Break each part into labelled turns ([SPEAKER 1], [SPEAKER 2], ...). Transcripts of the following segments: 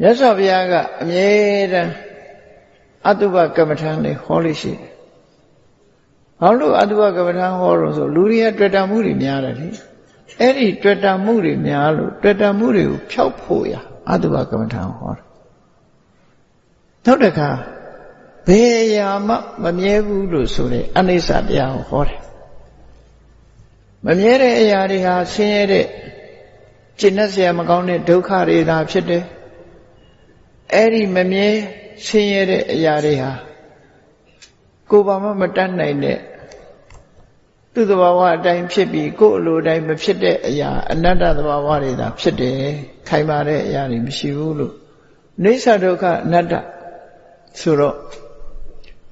[SPEAKER 1] မြတ်စွာဘုရားကအမြဲတမ်းအတုပကမ္မထာလေးဟောလို့ရှိတယ်။ဘာလို့အတုပကမ္မထာဟောလို့ဆိုလူတွေကတွေ့တာမှုတွေများတယ်လေ။အဲ့ဒီတွေ့တာမှုတွေများလို့တွေ့တာမှုတွေကိုဖျောက်ဖို့ရအတုပကမ္မထာဟောတယ်။နောက်တစ်ခါဘယ်အရာမှမမြဲဘူးလို့ဆိုတဲ့အနိစ္စတရားကိုဟောတယ်။မမြဲတဲ့အရာတွေဟာဆင်းရဲတဲ့ကျင့်တတ်เสียမကောင်းတဲ့ဒုက္ခတွေသာဖြစ်တယ်။ အဲ့ဒီမမြဲဆင်းရဲတဲ့အရာတွေဟာကိုယ်ဘာမှမတတ်နိုင်တဲ့သူ့သဘာဝအတိုင်းဖြစ်ပြီးကိုယ်အလိုတိုင်းမဖြစ်တဲ့အရာအနတ္တသဘာဝတွေသာဖြစ်တယ်ခိုင်မာတဲ့အရာတွေမရှိဘူးလို့နေသဒုက္ခအနတ္တဆိုတော့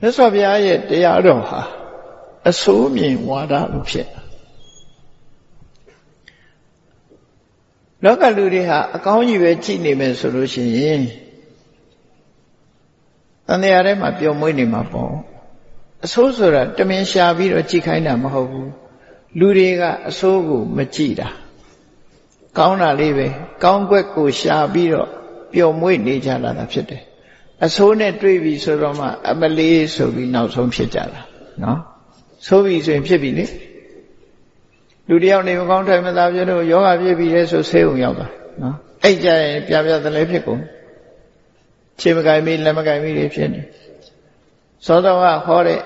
[SPEAKER 1] မြတ်စွာဘုရားရဲ့တရားတော်ဟာအစိုးမြင်ဝါဒလို့ဖြစ်လောကလူတွေဟာအကောင်းကြီးပဲကြည့်နေမယ်ဆိုလို့ရှိရင်တ န်တရားထဲမှာပျော်မွေးနေမှာပေါ့အဆိုးဆိုတာတမင်ရှာပြီးတော့ကြည့်ခိုင်းတာမဟုတ်ဘူးလူတွေကအဆိုးကိုမကြည့်တာကောင်းတာလေးပဲကောင်းကွက်ကိုရှာပြီးတော့ပျော်မွေ့နေကြတာသာဖြစ်တယ်အဆိုးနဲ့တွေ့ပြီဆိုတော့မှအမလေးဆိုပြီးနောက်ဆုံးဖြစ်ကြတာနော်ဆိုးပြီဆိုရင်ဖြစ်ပြီလေလူတယောက်နေမကောင်းထိုင်မသာပြလို့ယောဂဖြစ်ပြီလေဆိုဆေးုံရောက်တာနော်အဲ့ကြရင်ပြပြသလဲဖြစ်ကုန် ခြေမကင်မိလက်မကင်မိတွေဖြစ်နေသောတော်ကဟောတဲ့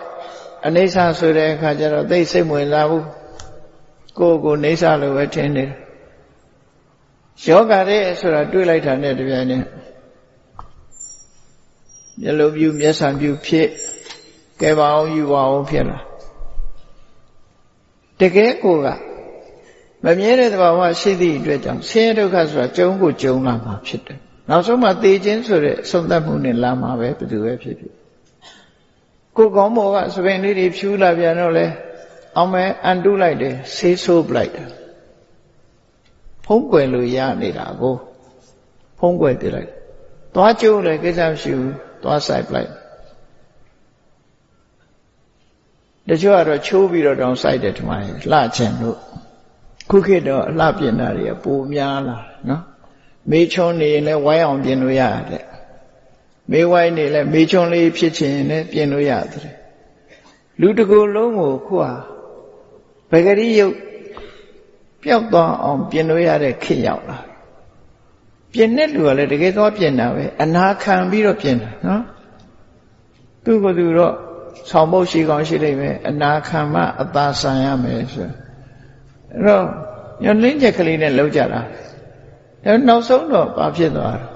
[SPEAKER 1] အနေဆာဆိုတဲ့အခါကျတော့သိစိတ်ဝင်လာဘူးကိုယ်ကိုနေဆာလို့ပဲထင်နေတယ်ယောဂတဲ့ဆိုတာတွေးလိုက်တာနဲ့တပြိုင်နက်မျက်လုံးပြူမျက်စံပြူဖြစ်ကဲပါအောင်ယူပါအောင်ဖြစ်လာတကယ်ကိုကမမြဲတဲ့သဘာဝရှိသည့်အတွက်ကြောင့်ဆင်းရဲဒုက္ခဆိုတာကြုံကိုကြုံလာမှာဖြစ်တယ် နောက်ဆုံးမှသေခြင်းဆိုတဲ့အဆုံးသတ်မှုနဲ့လာမှာပဲဘယ်သူပဲဖြစ်ဖြစ်ကိုကောင်းမောကသပင်လေးတွေဖြူလာပြန်တော့လေအောင်မဲအန်တုလိုက်တယ်ဆေးဆိုးပလိုက်တယ်ဖုံးကွယ်လို့ရနေတာကိုဖုံးကွယ်ပြလိုက်သွားကျိုးလည်းကိစ္စမရှိဘူးသွားဆိုင်ပလိုက်တချို့ကတော့ချိုးပြီးတော့တောင်စိုက်တယ်ထမရဲ့လှချင်လို့ခုခေတ်တော့အလှပြင်တာတွေကပိုများလာနော် မေးချုံနေရင်လည်းဝိုင်းအောင်ပြင်လို့ရတယ်မေးဝိုင်းနေလည်းမေးချုံလေးဖြစ်ချင်ရင်လည်းပြင်လို့ရတယ်လူတကူလုံးကိုခုဟာဗဂရိယုတ်ပျောက်သွားအောင်ပြင်လို့ရတဲ့ခေတ်ရောက်လာပြင်တဲ့လူကလည်းတကယ်သွားပြင်တာပဲအနာခံပြီးတော့ပြင်တာနော်သူ့ကိုယ်သူတော့ဆောင်ဖို့ရှိကောင်းရှိလိမ့်မယ်အနာခံမှအသာဆန်ရမယ်ဆိုအဲ့တော့ညှို့လင်းချက်ကလေးနဲ့လောက်ကြတာ ဒါနောက်ဆုံးတော့ဘာဖြစ်သွားလဲ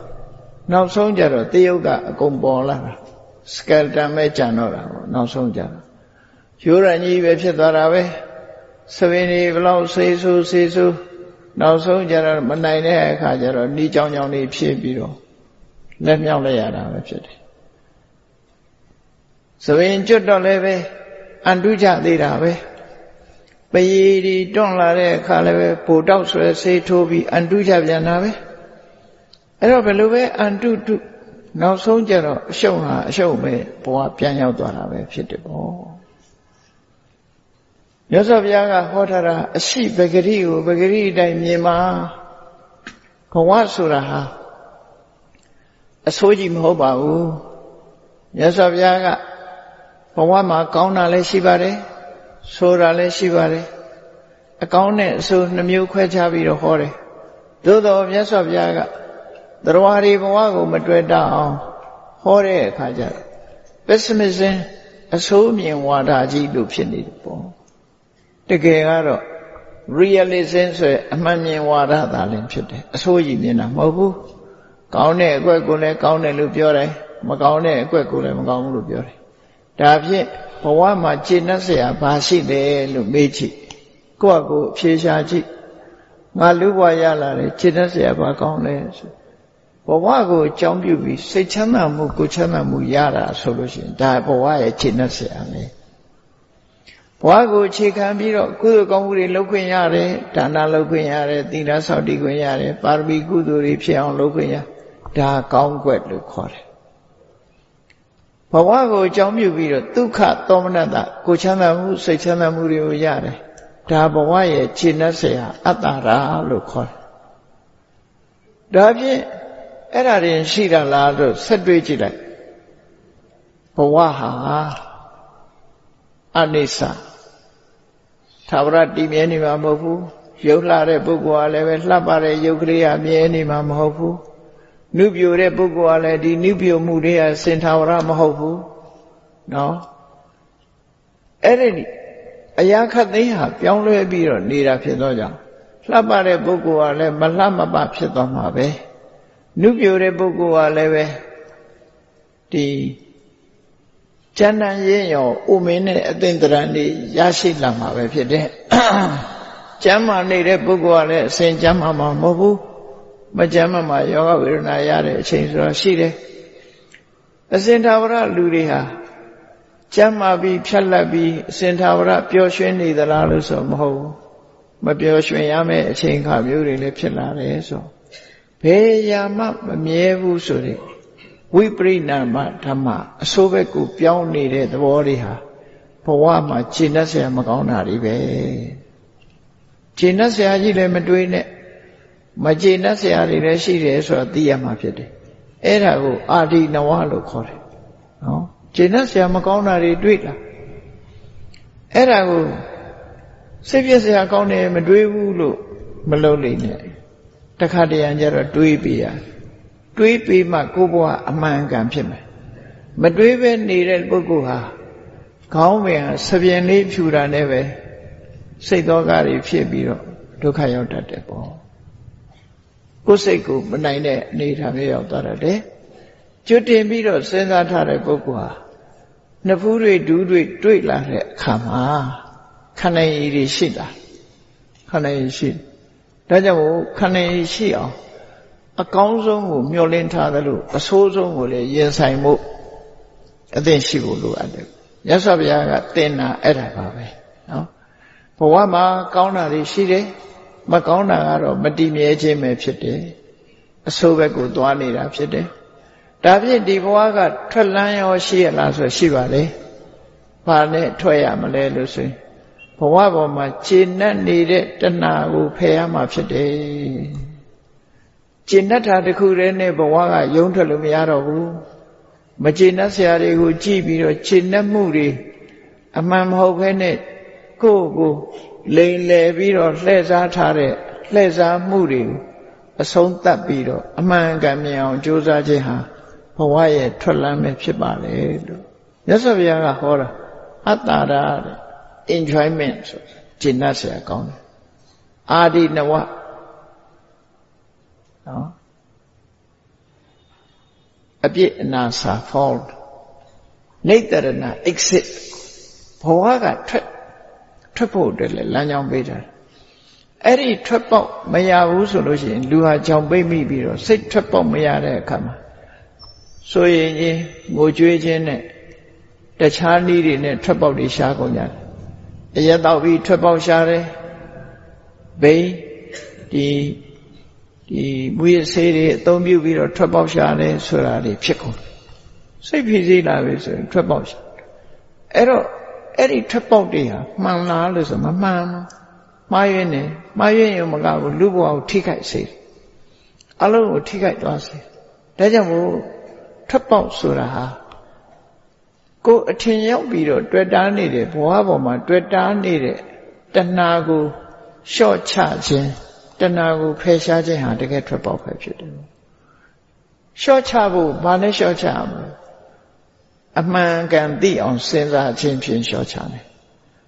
[SPEAKER 1] နောက်ဆုံးကြတော့တယုတ်ကအကုန်ပေါ်လာတာစကယ်တန်ပဲကြံတော့တာပေါ့နောက်ဆုံးကြတော့ရိုးရကြီးပဲဖြစ်သွားတာပဲသပင်တွေဘလောက်ဆေးဆူဆေးဆူနောက်ဆုံးကြတော့မနိုင်တဲ့အခါကျတော့နှီးကြောင်ကြောင်လေးဖြစ်ပြီးတော့လက်မြောက်လိုက်ရတာပဲဖြစ်တယ်သပင်ကျွတ်တော့လည်းပဲအန်တုကြသေးတာပဲ ပယီဒီတွန့်လာတဲ့အခါလည်းပဲပိုတောက်ဆွဲဆေးထိုးပြီးအန်တုကြပြန်တာပဲအဲ့တော့ဘယ်လိုပဲအန်တုတုနောက်ဆုံးကျတော့အရှုံးဟာအရှုံးပဲဘဝပြန်ရောက်သွားတာပဲဖြစ်တယ်ပေါ့မြတ်စွာဘုရားကဟောထားတာအရှိပဂရိကိုပဂရိအတိုင်းမြင်မှာဘဝဆိုတာဟာအဆိုးကြီးမဟုတ်ပါဘူးမြတ်စွာဘုရားကဘဝမှာကောင်းတာလည်းရှိပါတယ် ဆိုတာလည်းရှိပါတယ်အကောင်းနဲ့အဆိုးနှမျိုးခွဲခြားပြီးတော့ဟောတယ်သို့တော်မြတ်စွာဘုရားကတရားရီဘဝကိုမတွေ့တတ်အောင်ဟောတဲ့အခါကျတော့ pessimism အဆိုးမြင်ဝါဒကြီးလို့ဖြစ်နေတယ်ပေါ့တကယ်ကတော့ realism ဆိုရအမှန်မြင်ဝါဒသာလင်ဖြစ်တယ်အဆိုးကြီးမြင်တာမဟုတ်ဘူးကောင်းတဲ့အကွက်ကိုလည်းကောင်းတယ်လို့ပြောတယ်မကောင်းတဲ့အကွက်ကိုလည်းမကောင်းဘူးလို့ပြောတယ် ဒါဖြင့်ဘဝမှာကျင့်တတ်เสียဘာရှိတယ်လို့မေးကြည့်ကိုယ့်အကိုဖြေရှားကြည့်ငါလူဘဝရလာတယ်ကျင့်တတ်เสียဘာကောင်းလဲဆိုဘဝကိုအကြောင်းပြုပြီးစိတ်ချမ်းသာမှုကိုချမ်းသာမှုရတာဆိုလို့ရှိရင်ဒါဘဝရဲ့ကျင့်တတ်เสียပဲဘဝကိုအခြေခံပြီးတော့ကုသိုလ်ကောင်းမှုတွေလုပ်ခွင့်ရတယ်ဒါနလုပ်ခွင့်ရတယ်သီလဆောက်တည်ခွင့်ရတယ်ပါရမီကုသိုလ်တွေဖြစ်အောင်လုပ်ခွင့်ရဒါကောင်းကွက်လို့ခေါ်တယ် ဘဝကိုအကြောင်းပြုပြီးတော့ဒုက္ခသောမနတကိုချမ်းသာမှုစိတ်ချမ်းသာမှုတွေကိုရတယ်ဒါဘဝရဲ့ခြေနှက်ဆရာအတ္တရာလို့ခေါ်တယ်ဒါဖြင့်အဲ့ဒါတွေရှိတာလားလို့ဆက်တွေးကြည့်လိုက်ဘဝဟာအနိစ္စသာဝရတည်မြဲနေမှာမဟုတ်ဘူးရုပ်လှတဲ့ပုဂ္ဂိုလ်ကလည်းပဲလှပတဲ့ရုပ်ကလေးကမြဲနေမှာမဟုတ်ဘူး နုပြိုတဲ့ပုဂ္ဂိုလ်ကလည်းဒီနုပြိုမှုတွေကစင်သာဝရမဟုတ်ဘူးနော်အဲ့ဒီအရာခတ်သိမ်းဟာပြောင်းလဲပြီးတော့နေတာဖြစ်သောကြောင့်လှပတဲ့ပုဂ္ဂိုလ်ကလည်းမလှမပဖြစ်သွားမှာပဲနုပြိုတဲ့ပုဂ္ဂိုလ်ကလည်းပဲဒီကျမ်းတန်ရင်ရောဥမင်းနဲ့အသင်္တရံတွေရရှိလာမှာပဲဖြစ်တဲ့ကျမ်းမာနေတဲ့ပုဂ္ဂိုလ်ကလည်းအစဉ်ကျမ်းမာမှာမဟုတ်ဘူး မကြမ်းမမာယောဂဝေဒနာရတဲ့အချိန်ဆိုတော့ရှိတယ်အစဉ်သာဝရလူတွေဟာကြမ်းမာပြီးဖြတ်လက်ပြီးအစဉ်သာဝရပျော်ရွှင်နေသလားလို့ဆိုမဟုတ်ဘူးမပျော်ရွှင်ရမယ့်အချိန်ခါမျိုးတွေလည်းဖြစ်လာတယ်ဆိုဘယ်ရာမှမမြဲဘူးဆိုတဲ့ဝိပရိနာမဓမ္မအစိုးဘက်ကိုပြောင်းနေတဲ့သဘောတွေဟာဘဝမှာခြေနှက်ဆရာမကောင်းတာတွေပဲခြေနှက်ဆရာကြီးလည်းမတွေးနဲ့ မကျေနပ်စရာတွေလည်းရှိတယ်ဆိုတာသိရမှာဖြစ်တယ်အဲ့ဒါကိုအာဒီနဝလို့ခေါ်တယ်နော်ကျေနပ်စရာမကောင်းတာတွေတွေ့လာအဲ့ဒါကိုစိတ်ပြည့်စရာကောင်းတယ်မတွေးဘူးလို့မလုံးလိမ့်နဲ့တခါတရံကျတော့တွေးပြရတွေးပြမှကိုယ်ဘဝအမှန်ကန်ဖြစ်မယ်မတွေးပဲနေတဲ့ပုဂ္ဂိုလ်ဟာခေါင်းပင်ဟာစပြင်းလေးဖြူတာနဲ့ပဲစိတ်သောကတွေဖြစ်ပြီးတော့ဒုက္ခရောက်တတ်တယ်ပေါ့ ကိုယ်စိတ်ကိုမနိုင်တဲ့အနေထားမျိုးရောက်သွားတယ်ကျွတ်တင်ပြီးတော့စဉ်းစားထားတဲ့ပုဂ္ဂိုလ်ဟာနှစ်ဖူးတွေဒူးတွေတွေ့လာတဲ့အခါမှာခန္ဓာရည်တွေရှိတာခန္ဓာရည်ရှိဒါကြောင့်ခန္ဓာရည်ရှိအောင်အကောင်းဆုံးကိုမျှော်လင့်ထားသလိုအဆိုးဆုံးကိုလည်းရင်ဆိုင်မှုအသင့်ရှိဖို့လိုအပ်တယ်မြတ်စွာဘုရားကတင်တာအဲ့ဒါပါပဲနော်ဘဝမှာကောင်းတာတွေရှိတယ် မကောင်းတာကတော့မတည်မြဲခြင်းပဲဖြစ်တယ်အဆိုးဘက်ကိုသွားနေတာဖြစ်တယ်ဒါဖြင့်ဒီဘဝကထွက်လန်းရောရှိရလားဆိုရှိပါလေဘာနဲ့ထွက်ရမလဲလို့ဆိုရင်ဘဝပေါ်မှာခြေနဲ့နေတဲ့တဏှာကိုဖယ်ရမှာဖြစ်တယ်ခြေနဲ့တာတစ်ခုတည်းနဲ့ဘဝကယုံထွက်လို့မရတော့ဘူးမခြေနဲ့ဆရာတွေကိုကြည့်ပြီးတော့ခြေနဲ့မှုတွေအမှန်မဟုတ်ဘဲနဲ့ကိုယ့်ကို လိန်လည်ပြီးတော့လှည့်စားထားတဲ့လှည့်စားမှုတွေအဆုံးသတ်ပြီးတော့အမှန်ကန်မြင်အောင်ကြိုးစားခြင်းဟာဘဝရဲ့ထွက်လမ်းပဲဖြစ်ပါလေလို့မြတ်စွာဘုရားကဟောတာအတ္တရာတဲ့ enjoyment ဆိုကျင့်တတ်ဆရာကောင်းတယ်အာဒီနဝနော်အပြစ်အနာစာ fault နေတရဏ exit ဘဝကထွက် ထွက်ဖို့အတွက်လည်းလမ်းကြောင်းပေးတယ်အဲ့ဒီထွက်ပေါက်မရဘူးဆိုလို့ရှိရင်လူဟာကြောင်ပိတ်မိပြီးတော့စိတ်ထွက်ပေါက်မရတဲ့အခါမှာဆိုရင်ချင်းငိုကြွေးခြင်းနဲ့တခြားနည်းတွေနဲ့ထွက်ပေါက်တွေရှားကုန်ကြတယ်အရက်တော့ပြီးထွက်ပေါက်ရှားတယ်ဘိန်းဒီဒီမွေးဆေးတွေအသုံးပြုပြီးတော့ထွက်ပေါက်ရှားတယ်ဆိုတာတွေဖြစ်ကုန်စိတ်ဖြစ်စီလာပြီဆိုရင်ထွက်ပေါက်ရှားအဲ့တော့ အဲ့ဒီထွက်ပေါက်တွေဟာမှန်လားလို့ဆိုမမှန်ဘူးမှားယွင်းတယ်မှားယွင်းရုံမကဘူးလူဘဝကိုထိခိုက်စေအလုံးကိုထိခိုက်သွားစေဒါကြောင့်မို့ထွက်ပေါက်ဆိုတာဟာကိုအထင်ရောက်ပြီးတော့တွေ့တာနေတဲ့ဘဝပေါ်မှာတွေ့တာနေတဲ့တဏှာကိုလျှော့ချခြင်းတဏှာကိုဖယ်ရှားခြင်းဟာတကယ်ထွက်ပေါက်ပဲဖြစ်တယ်လျှော့ချဖို့ဘာနဲ့လျှော့ချမလဲ အမှန်ကန်သိအောင်စဉ်းစားခြင်းဖြင့်လျှော့ချတယ်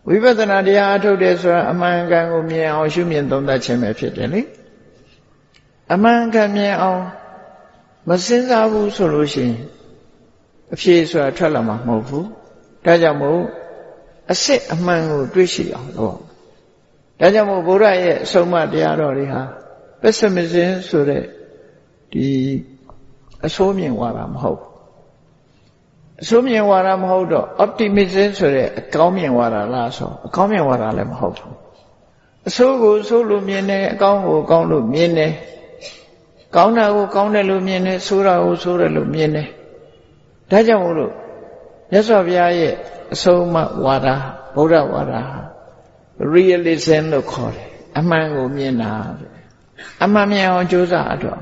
[SPEAKER 1] ဝိပဿနာတရားအထုတ်တယ်ဆိုတာအမှန်ကန်ကိုမြင်အောင်ရှုမြင်သုံးသပ်ခြင်းပဲဖြစ်တယ်လေအမှန်ကန်မြင်အောင်မစဉ်းစားဘူးဆိုလို့ရှိရင်အဖြေဆိုတာထွက်လာမှာမဟုတ်ဘူးဒါကြောင့်မို့အစစ်အမှန်ကိုတွေးရှိအောင်လုပ်ဒါကြောင့်မို့ဘုရားရဲ့အဆုံးအမတရားတော်တွေဟာ pessimism ဆိုတဲ့ဒီအဆိုးမြင်ဝါဒမဟုတ် အဆိုးမြင်ဝါဒမဟုတ်တော့ optimism ဆိုတဲ့အကောင်းမြင်ဝါဒလားဆိုအကောင်းမြင်ဝါဒလည်းမဟုတ်ဘူးအဆိုးကိုဆိုးလို့မြင်တယ်အကောင်းကိုကောင်းလို့မြင်တယ်ကောင်းတာကိုကောင်းတယ်လို့မြင်တယ်ဆိုးတာကိုဆိုးတယ်လို့မြင်တယ်ဒါကြောင့်မို့လို့မြတ်စွာဘုရားရဲ့အဆုံးအမဝါဒဗုဒ္ဓဝါဒ realism လို့ခေါ်တယ်အမှန်ကိုမြင်တာအမှန်မြင်အောင်ကြိုးစားတော့